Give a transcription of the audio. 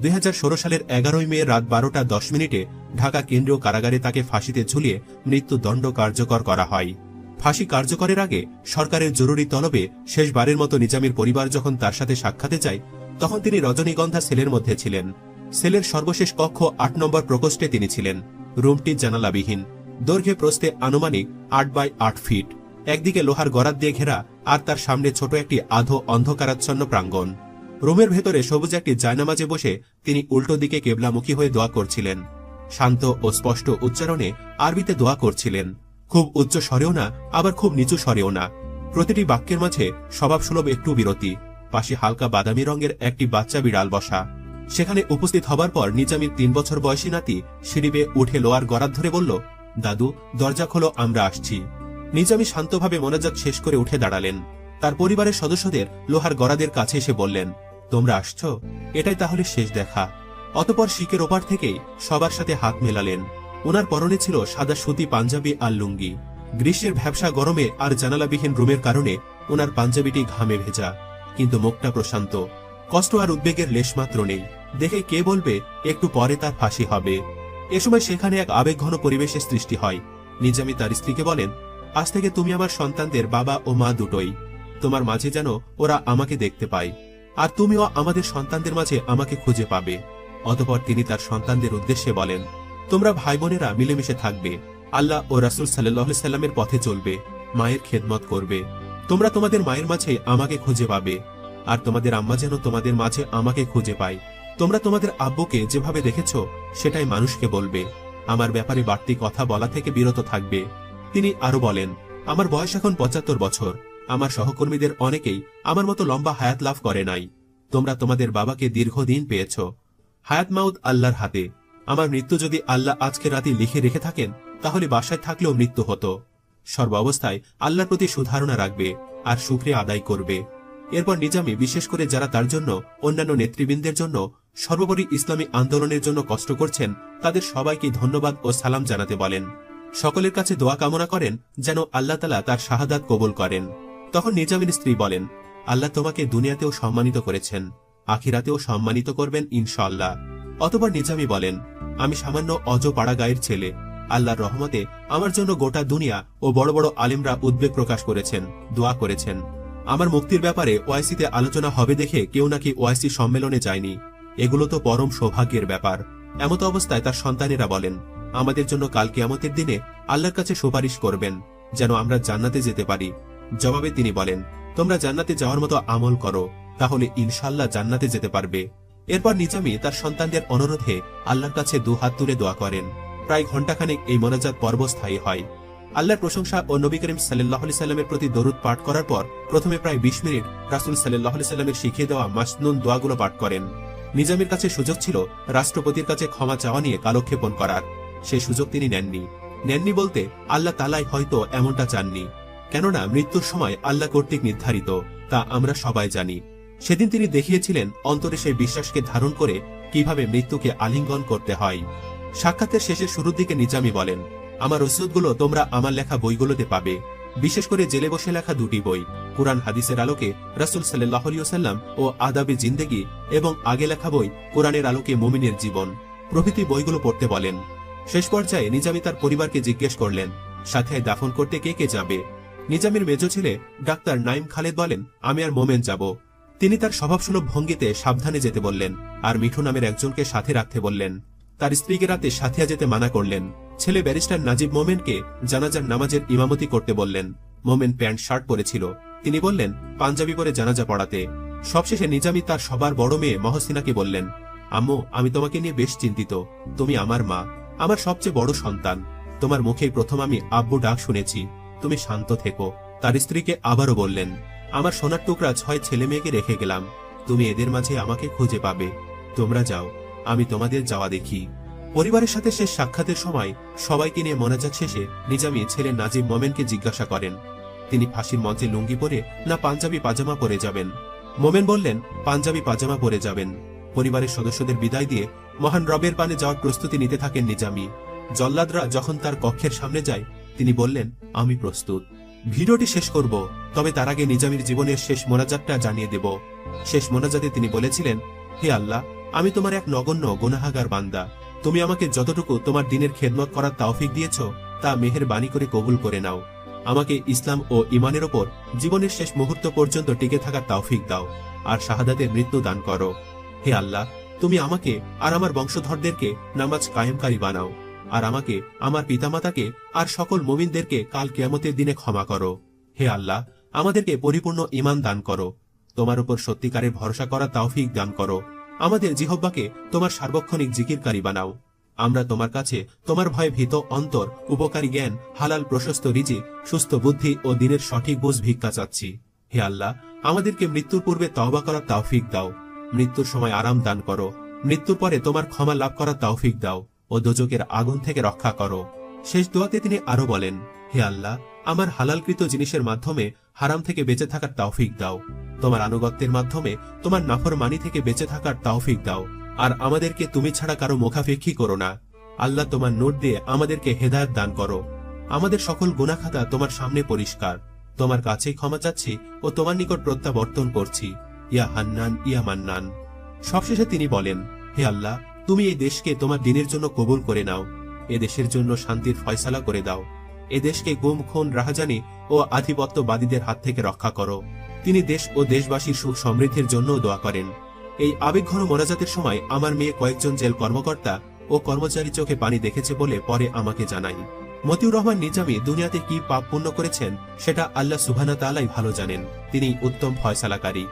দুই হাজার ষোলো সালের এগারোই মে রাত বারোটা দশ মিনিটে ঢাকা কেন্দ্রীয় কারাগারে তাকে ফাঁসিতে ঝুলিয়ে মৃত্যুদণ্ড কার্যকর করা হয়। ফাঁসি কার্যকরের আগে সরকারের জরুরি তলবে শেষবারের মতো নিজামের পরিবার যখন তার সাথে সাক্ষাতে যায়, তখন তিনি রজনীগন্ধা সেলের মধ্যে ছিলেন। সেলের সর্বশেষ কক্ষ আট নম্বর প্রকোষ্ঠে তিনি ছিলেন। রুমটি জানালাবিহীন। দৈর্ঘ্যে প্রস্থে আনুমানিক আট বাই আট ফিট। একদিকে লোহার গড়াত দিয়ে ঘেরা আর তার সামনে ছোট একটি আধো অন্ধকারাচ্ছন্ন প্রাঙ্গণ। রুমের ভেতরে সবুজ একটি জায়নামাজে বসে তিনি উল্টো দিকে কেবলামুখী হয়ে দোয়া করছিলেন। শান্ত ও স্পষ্ট উচ্চারণে আরবিতে দোয়া করছিলেন। খুব উচ্চ স্বরেও না, আবার খুব নিচু স্বরেও না। প্রতিটি বাক্যের মাঝে স্বভাবসুলভ একটু বিরতি, পাশে হালকা বাদামি রঙের একটি বাচ্চা বিড়াল বসা। সেখানে উপস্থিত হবার পর নিজামির তিন বছর বয়সী নাতি সিঁড়ি বেয়ে উঠে লোয়ার গড়াত ধরে বলল, দাদু, দরজা খোলো, আমরা আসছি। নিজামি শান্তভাবে মনাজাত শেষ করে উঠে দাঁড়ালেন। তার পরিবারের সদস্যদের লোহার গড়াদের কাছে এসে বললেন তোমরা আসছো? এটাই তাহলে শেষ দেখা। অতপর শিকের ওপার থেকেই সবার সাথে হাত মেলালেন। ওনার পরনে ছিল সাদা সুতি পাঞ্জাবি আর লুঙ্গি। গ্রীষ্মের ভ্যাবসা গরমে আর জানালাবিহীন রুমের কারণে ওনার পাঞ্জাবিটি ঘামে ভেজা। কিন্তু মুখটা প্রশান্ত। কষ্ট আর উদ্বেগের লেশমাত্র নেই। দেখে কে বলবে, একটু পরে তার ফাঁসি হবে। এ সময় সেখানে এক আবেগঘন পরিবেশের সৃষ্টি হয়। নিজামি তার স্ত্রীকে বলেন, আজ থেকে তুমি আমার সন্তানদের বাবা ও মা দুটোই। তোমার মাঝে যেন ওরা আমাকে দেখতে পায়। আর তুমিও আমাদের সন্তানদের মাঝে আমাকে খুঁজে পাবে। অতপর তিনি তার সন্তানদের উদ্দেশ্যে বলেন, তোমরা ভাই বোনেরা মিলেমিশে থাকবে। আল্লাহ ও রাসুল সাল্লাহ সাল্লামের পথে চলবে, মায়ের খেদমত করবে। তোমরা তোমাদের মায়ের মাঝে আমাকে খুঁজে পাবে, আর তোমাদের আম্মা যেন তোমাদের মাঝে আমাকে খুঁজে পায়। তোমরা তোমাদের আব্বুকে যেভাবে দেখেছ, সেটাই মানুষকে বলবে। আমার ব্যাপারে বাড়তি কথা বলা থেকে বিরত থাকবে। তিনি আরও বলেন, আমার বয়স এখন পঁচাত্তর বছর। আমার সহকর্মীদের অনেকেই আমার মতো লম্বা হায়াত লাভ করে নাই। তোমরা তোমাদের বাবাকে দীর্ঘদিন পেয়েছ। হায়াত মাউদ আল্লাহর হাতে। আমার মৃত্যু যদি আল্লাহ আজকে রাতে লিখে রেখে থাকেন, তাহলে বাসায় থাকলেও মৃত্যু হতো। সর্বাবস্থায় আল্লাহর প্রতি সুধারণা রাখবে আর শুক্রিয়া আদায় করবে। এরপর নিজামী, বিশেষ করে যারা তার জন্য, অন্যান্য নেতৃবৃন্দের জন্য, সর্বোপরি ইসলামী আন্দোলনের জন্য কষ্ট করছেন, তাদের সবাইকে ধন্যবাদ ও সালাম জানাতে বলেন। সকলের কাছে দোয়া কামনা করেন যেন আল্লাহ তালা তার শাহাদাত কবুল করেন। তখন নিজামের স্ত্রী বলেন, আল্লাহ তোমাকে দুনিয়াতেও সম্মানিত করেছেন, আখিরাতেও সম্মানিত করবেন ইনশাল্লাহ অতবার নিজামি বলেন, আমি সামান্য অজ পাড়া গায়ের ছেলে, আল্লাহর রহমতে আমার জন্য গোটা দুনিয়া ও বড় বড় আলিমরা উদ্বেগ প্রকাশ করেছেন, দোয়া করেছেন। আমার মুক্তির ব্যাপারে ওয়াইসিতে আলোচনা হবে দেখে কেউ নাকি ওয়াইসি সম্মেলনে যায়নি। এগুলো তো পরম সৌভাগ্যের ব্যাপার। এমত অবস্থায় তার সন্তানেরা বলেন, আমাদের জন্য কাল কিয়ামতের দিনে আল্লাহর কাছে সুপারিশ করবেন, যেন আমরা জান্নাতে যেতে পারি। জবাবে তিনি বলেন, তোমরা জান্নাতে যাওয়ার মতো আমল করো, তাহলে ইনশাল্লাহ জান্নাতে যেতে পারবে। এরপর নিজামি তার সন্তানদের অনুরোধে আল্লাহর কাছে দু হাত তুলে দোয়া করেন। প্রায় ঘণ্টাখানেক এই মনাজাত পর্ব স্থায়ী হয়। আল্লাহর প্রশংসা ও নবী করিম সাল্লাহ সাল্লামের প্রতি দরুদ পাঠ করার পর প্রথমে প্রায় বিশ মিনিট রাসুল সাল্লাহ সাল্লামের শিখিয়ে দেওয়া মাসনুন দোয়াগুলো পাঠ করেন। নিজামের কাছে সুযোগ ছিল রাষ্ট্রপতির কাছে ক্ষমা চাওয়া নিয়ে কালক্ষেপণ করার। সে সুযোগ তিনি নেননি। নেননি বলতে আল্লাহ তালাই হয়তো এমনটা চাননি। কেননা মৃত্যুর সময় আল্লাহ কর্তৃক নির্ধারিত, তা আমরা সবাই জানি। সেদিন তিনি দেখিয়েছিলেন অন্তরে সেই বিশ্বাসকে ধারণ করে কীভাবে মৃত্যুকে আলিঙ্গন করতে হয়। সাক্ষাতের শেষের শুরুর দিকে নিজামি বলেন, আমার ওসিয়তগুলো তোমরা আমার লেখা বইগুলোতে পাবে। বিশেষ করে জেলে বসে লেখা দুটি বই, কোরআন হাদিসের আলোকে রাসুল সাল্লাহ সাল্লাম ও আদাবে জিন্দেগি এবং আগে লেখা বই, কোরআনের আলোকে মোমিনের জীবন। প্রভৃতি বইগুলো পড়তে বলেন। শেষ পর্যায়ে নিজামি তার পরিবারকে জিজ্ঞেস করলেন, সাথে দাফন করতে কে কে যাবে? নিজামের মেজ ছেলে ডাক্তার নাইম খালেদ বলেন, আমি আর মোমেন যাব। তিনি তার স্বভাবসুলভ ভঙ্গিতে সাবধানে যেতে বললেন আর মিঠু নামের একজনকে সাথে রাখতে বললেন। তার স্ত্রীকে রাতে সাথিয়া যেতে মানা করলেন। ছেলে ব্যারিস্টার নাজিব মোমেনকে জানাজার নামাজের ইমামতি করতে বললেন। মোমেন প্যান্ট, শার্ট পরেছিল। তিনি বললেন, পাঞ্জাবি পরে জানাজা পড়াতে। সবশেষে নিজামি তার সবার বড় মেয়ে মহসিনাকে বললেন, আম্মু, আমি তোমাকে নিয়ে বেশ চিন্তিত। তুমি আমার মা। আমার সবচেয়ে বড় সন্তান। তোমার মুখেই প্রথম আমি আব্বু ডাক শুনেছি। তুমি শান্ত থেকো। তার স্ত্রীকে আবারও বললেন, আমার সোনার টুকরা ছয় ছেলে মেয়েকে রেখে গেলাম। তুমি এদের মাঝে আমাকে খুঁজে পাবে। তোমরা যাও, আমি তোমাদের যাওয়া দেখি। পরিবারের সাথে শেষ সাক্ষাতের সময় সবাইকে নিয়ে মোনাজাত শেষে নিজামি ছেলে নাজিব মোমেনকে জিজ্ঞাসা করেন। তিনি ফাঁসির মঞ্চে লুঙ্গি পরে, না, পাঞ্জাবি পাজামা পরে যাবেন। মোমেন বললেন, পাঞ্জাবি পাজামা পরে যাবেন। পরিবারের সদস্যদের বিদায় দিয়ে মহান রবের পানে যাওয়ার প্রস্তুতি নিতে থাকেন নিজামি। জল্লাদরা যখন তার কক্ষের সামনে যায় তিনি বললেন, আমি প্রস্তুত। ভিডিওটি শেষ করব, তবে তার আগে নিজামির জীবনের শেষ মোনাজাতটা জানিয়ে দেব। শেষ মোনাজাতে তিনি বলেছিলেন, হে আল্লাহ, আমি তোমার এক নগণ্য গুনাহাগার বান্দা। তুমি আমাকে যতটুকু তোমার দিনের খেদমত করার তাওফিক দিয়েছ, তা মেহের বাণী করে কবুল করে নাও। আমাকে ইসলাম ও ইমানের ওপর জীবনের শেষ মুহূর্ত পর্যন্ত টিকে থাকার তাওফিক দাও, আর শাহাদাতের মৃত্যু দান করো। হে আল্লাহ, তুমি আমাকে আর আমার বংশধরদেরকে নামাজ কায়েমকারী বানাও। আর আমাকে, আমার পিতামাতাকে আর সকল মুমিনদেরকে কাল কেয়ামতের দিনে ক্ষমা করো। হে আল্লাহ, আমাদেরকে পরিপূর্ণ ইমান দান করো। তোমার উপর সত্যিকারের ভরসা করা তাওফিক দান করো। আমাদের জিহব্বাকে তোমার সার্বক্ষণিক জিকিরকারী বানাও। আমরা তোমার কাছে তোমার ভয়ে ভীত, অন্তর, উপকারী জ্ঞান, হালাল, প্রশস্ত রিজি, সুস্থ বুদ্ধি ও দিনের সঠিক বুঝ ভিক্ষা চাচ্ছি। হে আল্লাহ, আমাদেরকে মৃত্যুর পূর্বে তওবা করার তাওফিক দাও। মৃত্যুর সময় আরাম দান করো। মৃত্যুর পরে তোমার ক্ষমা লাভ করার তাওফিক দাও। ও দোজকের আগুন থেকে রক্ষা করো। শেষ দোয়াতে তিনি আরও বলেন, হে আল্লাহ, আমার হালালকৃত জিনিসের মাধ্যমে হারাম থেকে বেঁচে থাকার তাওফিক দাও। তোমার আনুগত্যের মাধ্যমে তোমার নাফর মানি থেকে বেঁচে থাকার তাওফিক দাও। আর আমাদেরকে তুমি ছাড়া কারও মুখাপেক্ষী করো না। আল্লাহ তোমার নোট দিয়ে আমাদেরকে হেদায়ত দান করো। আমাদের সকল গুনাখাতা তোমার সামনে পরিষ্কার। তোমার কাছেই ক্ষমা চাচ্ছি ও তোমার নিকট প্রত্যাবর্তন করছি। ইয়া হান্নান, ইয়া মান্নান। সবশেষে তিনি বলেন, হে আল্লাহ তুমি এই দেশকে তোমার দিনের জন্য কবুল করে নাও। এ দেশের জন্য শান্তির ফয়সালা করে দাও। এ দেশকে গুম, খুন, রাহাজানি ও আধিপত্যবাদীদের হাত থেকে রক্ষা করো। তিনি দেশ ও দেশবাসীর সুখ সমৃদ্ধির জন্যও দোয়া করেন। এই আবেগঘন মোনাজাতের সময় আমার মেয়ে কয়েকজন জেল কর্মকর্তা ও কর্মচারী চোখে পানি দেখেছে বলে পরে আমাকে জানাই। মতিউর রহমান নিজামী দুনিয়াতে কি পাপ পূর্ণ করেছেন, সেটা আল্লাহ সুবহানা তাআলাই ভালো জানেন। তিনি উত্তম ফয়সালাকারী।